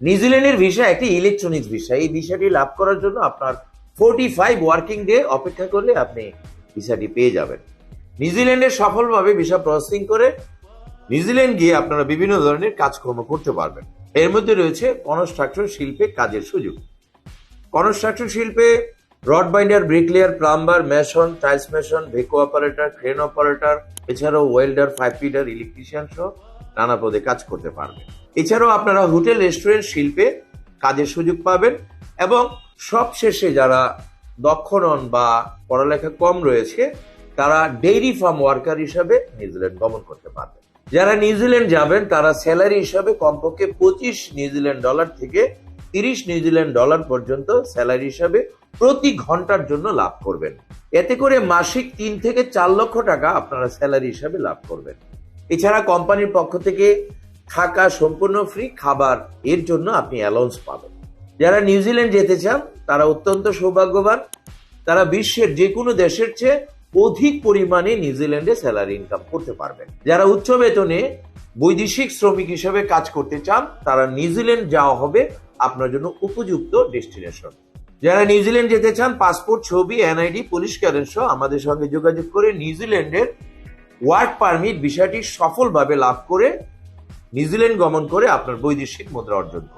নিউজিল্যান্ডের ভিসা, একটি electronic visa. এই ভিসাটি লাভ করার জন্য আপনার ফোর্টি ফাইভ ওয়ার্কিং ডে অপেক্ষা করলে আপনি ভিসাটি পেয়ে যাবেন। নিউজিল্যান্ডে সফলভাবে ভিসা প্রসেসিং করে নিউজিল্যান্ড গিয়ে আপনারা বিভিন্ন ধরনের কাজকর্ম করতে পারবেন। এর মধ্যে রয়েছে কনস্ট্রাকশন শিল্পে কাজের সুযোগ। কনস্ট্রাকশন শিল্পে rod binder, bricklayer, plumber, mason, tiles mason, ভেকো operator, crane operator, এছাড়াও ওয়েল্ডার, ফাইভ ফিটার, ইলেকট্রিশিয়ান সহ নানা পদে কাজ করতে পারবেন। এছাড়াও আপনারা হোটেল, রেস্টুরেন্ট, শিল্পে কাজের সুযোগ পাবেন এবং সবশেষে যারা দক্ষ নন বা পড়ালেখা কম রয়েছে, তারা ডেইরি ফার্ম ওয়ার্কার হিসাবে নিউজিল্যান্ড গমন করতে পারবেন। যারা নিউজিল্যান্ড যাবেন, তারা স্যালারি হিসাবে কমপক্ষে পঁচিশ নিউজিল্যান্ড ডলার থেকে তিরিশ নিউজিল্যান্ড ডলার পর্যন্ত স্যালারি হিসাবে প্রতি ঘণ্টার জন্য লাভ করবেন। এতে করে মাসিক তিন থেকে চার লক্ষ টাকা আপনারা স্যালারি হিসাবে লাভ করবেন। এছাড়া কোম্পানির পক্ষ থেকে থাকা সম্পূর্ণ ফ্রি খাবার এর জন্য আপনি অ্যালাউন্স পাবেন। যারা নিউজিল্যান্ড যেতে চান, তারা অত্যন্ত সৌভাগ্যবান। তারা বিশ্বের যে কোনো দেশের চেয়ে অধিক পরিমাণে নিউজিল্যান্ডে স্যালারি ইনকাম করতে পারবেন। যারা উচ্চ বেতনে বৈদেশিক শ্রমিক হিসেবে কাজ করতে চান, তারা নিউজিল্যান্ড যাওয়া হবে আপনার জন্য উপযুক্ত ডেস্টিনেশন। যারা নিউজিল্যান্ড যেতে চান, পাসপোর্ট, ছবি, এনআইডি, পুলিশ ক্যারেন্স আমাদের সঙ্গে যোগাযোগ করে নিউজিল্যান্ডের ওয়ার্ক পারমিট বিষয়টি সফলভাবে লাভ করে নিউজিল্যান্ড গমন করে আপনার বৈদেশিক মুদ্রা অর্জন করুন।